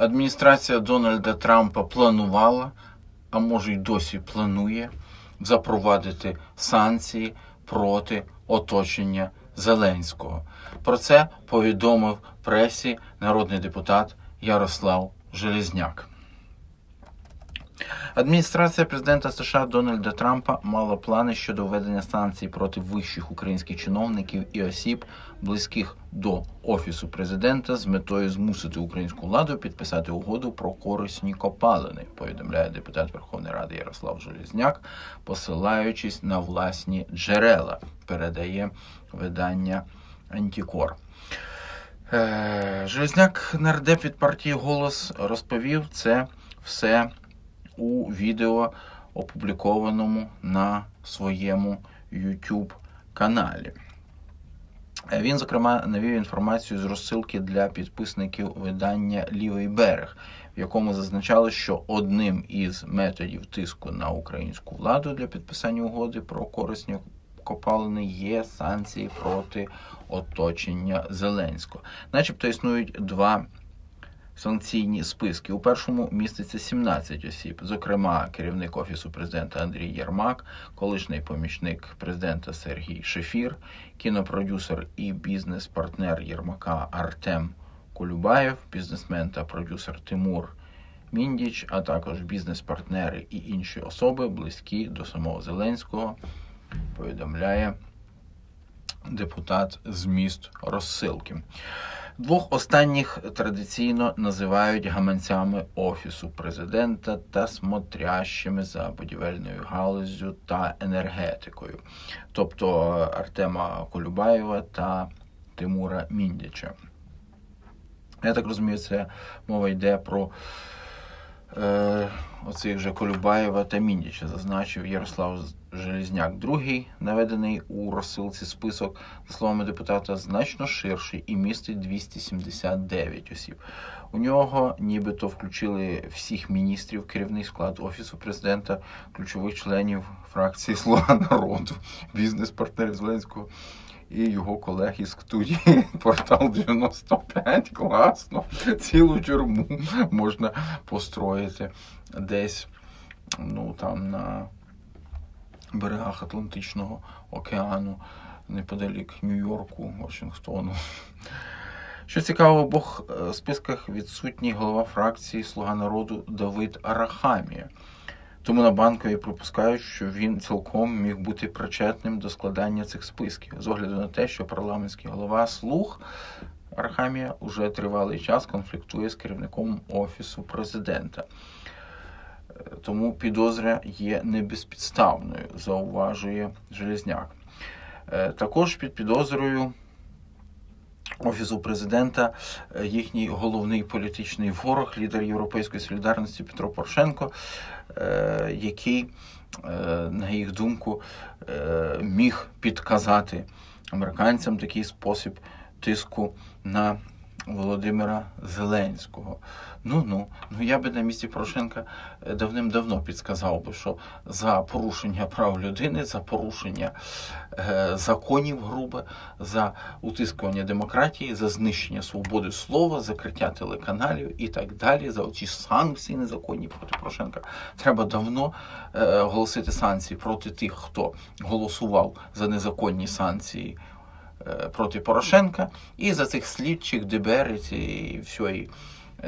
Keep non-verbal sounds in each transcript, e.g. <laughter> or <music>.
Адміністрація Дональда Трампа планувала, а може й досі планує, запровадити санкції проти оточення Зеленського. Про це повідомив пресі народний депутат Ярослав Железняк. Адміністрація президента США Дональда Трампа мала плани щодо введення санкцій проти вищих українських чиновників і осіб, близьких до офісу президента, з метою змусити українську владу підписати угоду про корисні копалини. Повідомляє депутат Верховної Ради Ярослав Железняк, посилаючись на власні джерела, передає видання Антікор. Е, Железняк нардеп від партії Голос розповів це все у відео, опублікованому на своєму YouTube каналі. Е, Він, зокрема, навів інформацію з розсилки для підписників видання Лівий берег, в якому зазначали, що одним із методів тиску на українську владу для підписання угоди про корисні копалини є санкції проти оточення Зеленського. Начебто існують два санкційні списки. У першому міститься 17 осіб, зокрема, керівник офісу президента Андрій Єрмак, колишній помічник президента Сергій Шефір, кінопродюсер і бізнес-партнер Єрмака Артем Колюбаєв, бізнесмен та продюсер Тимур Міндіч, а також бізнес-партнери і інші особи, близькі до самого Зеленського, повідомляє депутат з міст розсилки. Двох останніх традиційно називають гаманцями офісу президента та смотрящими за будівельною галуззю та енергетикою, тобто Артема Колюбаєва та Тимура Міндяча. Я так розумію, це мова йде про е, оцих же Колюбаєва та Міндіча, зазначив Ярослав Железняк. Другий, наведений у розсилці список, за словами депутата, значно ширший і містить 279 осіб. У нього нібито включили всіх міністрів, керівний склад офісу президента, ключових членів фракції Слуга народу, бізнес-партнерів Зеленського. І його колег із студії <laughs> портал 95 класно. Цілу тюрму можна построїти десь ну там на берегах Атлантичного океану, неподалік Нью-Йорку, Вашингтону. Що цікаво, в обох е, списках відсутній голова фракції Слуга народу Давид Арахамія. Тому на банкові припускають, що він цілком міг бути причетним до складання цих списків, з огляду на те, що парламентський голова слуг Архамія уже тривалий час конфліктує з керівником офісу президента. Тому підозра є небезпідставною, зауважує Железняк. Е, Також під підозрою Офісу президента е, їхній головний політичний ворог, лідер Європейської солідарності Петро Порошенко, е, який, на їх думку, міг підказати американцям такий спосіб тиску на Володимира Зеленського. Ну ну, ну я би на місці Порошенка е, давним-давно підсказав би, що за порушення прав людини, за порушення е, законів грубе, за утискування демократії, за знищення свободи слова, закриття телеканалів і так далі, за оці санкції незаконні проти Порошенка. Треба давно е, оголосити санкції проти тих, хто голосував за незаконні санкції проти Порошенка, і за цих слідчих ДБР і всієї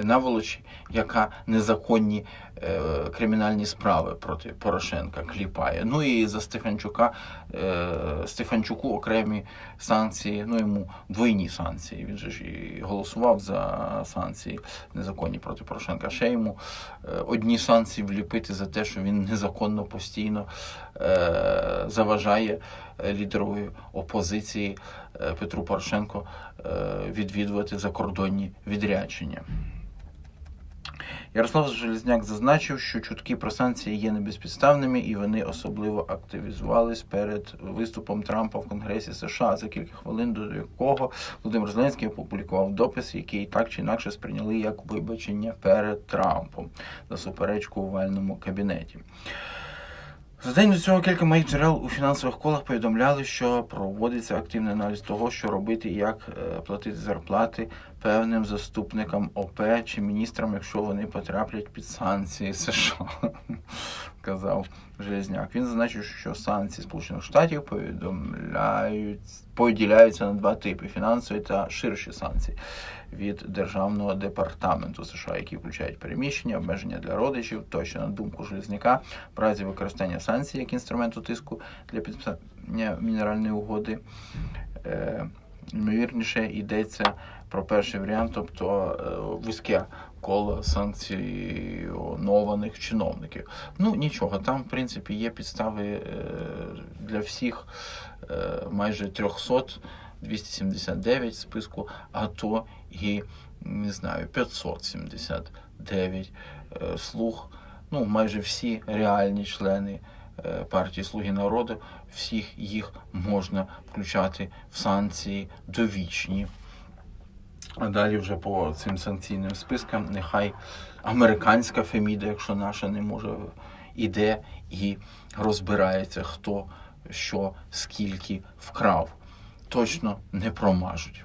наволочі, яка незаконні е, кримінальні справи проти Порошенка кліпає. Ну і за Стефанчука, е, Стефанчуку окремі санкції, ну йому двойні санкції. Він же ж і голосував за санкції незаконні проти Порошенка. Ще йому е, одні санкції вліпити за те, що він незаконно постійно е, заважає е, лідерові опозиції е, Петру Порошенко е, відвідувати закордонні відрядження. Ярослав Железняк зазначив, що чутки про санкції є небезпідставними і вони особливо активізувались перед виступом Трампа в Конгресі США за кілька хвилин, до якого Володимир Зеленський опублікував допис, який так чи інакше сприйняли як вибачення перед Трампом за суперечку у вальному кабінеті. За день до цього кілька моїх джерел у фінансових колах повідомляли, що проводиться активний аналіз того, що робити і як е, платити зарплати певним заступникам ОП чи міністрам, якщо вони потраплять під санкції <laughs> США, казав Железняк. Він зазначив, що санкції Сполучених Штатів повідомляють поділяються на два типи: фінансові та ширші санкції від Державного департаменту США, які включають переміщення, обмеження для родичів. Точно на думку Железняка, в разі використання санкцій як інструменту тиску для підписання мінеральної угоди. Ймовірніше йдеться про перший варіант, тобто е, вузьке коло санкціонованих чиновників. Ну нічого, там в принципі є підстави е, для всіх е, майже 300, 279 в списку, а то і не знаю, 579 е, слуг. Ну, майже всі реальні члени партії Слуги народу, всіх їх можна включати в санкції довічні. А далі вже по цим санкційним спискам нехай американська Феміда, якщо наша не може, іде і розбирається, хто що скільки вкрав. Точно не промажуть.